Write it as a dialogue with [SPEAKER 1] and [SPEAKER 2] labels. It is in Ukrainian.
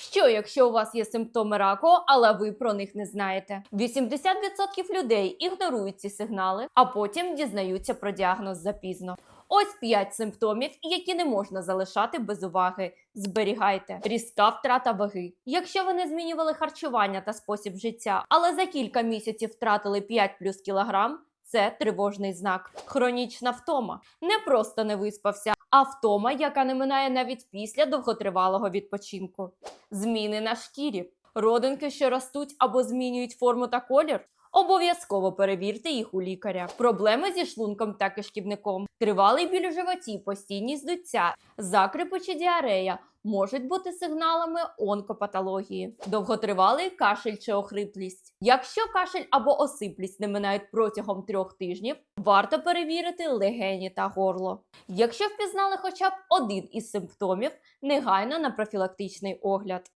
[SPEAKER 1] Що, якщо у вас є симптоми раку, але ви про них не знаєте? 80% людей ігнорують ці сигнали, а потім дізнаються про діагноз запізно. Ось 5 симптомів, які не можна залишати без уваги. Зберігайте різка втрата ваги. Якщо ви не змінювали харчування та спосіб життя, але за кілька місяців втратили 5 плюс кілограм. Це тривожний знак. Хронічна втома. Не просто не виспався, а втома, яка не минає навіть після довготривалого відпочинку. Зміни на шкірі. Родинки, що ростуть або змінюють форму та колір. Обов'язково перевірте їх у лікаря. Проблеми зі шлунком та кишківником, тривалий біль у животі, постійні здуття, закрипи чи діарея можуть бути сигналами онкопатології, довготривалий кашель чи охриплість. Якщо кашель або осиплість не минають протягом трьох тижнів, варто перевірити легені та горло. Якщо впізнали хоча б один із симптомів, негайно на профілактичний огляд.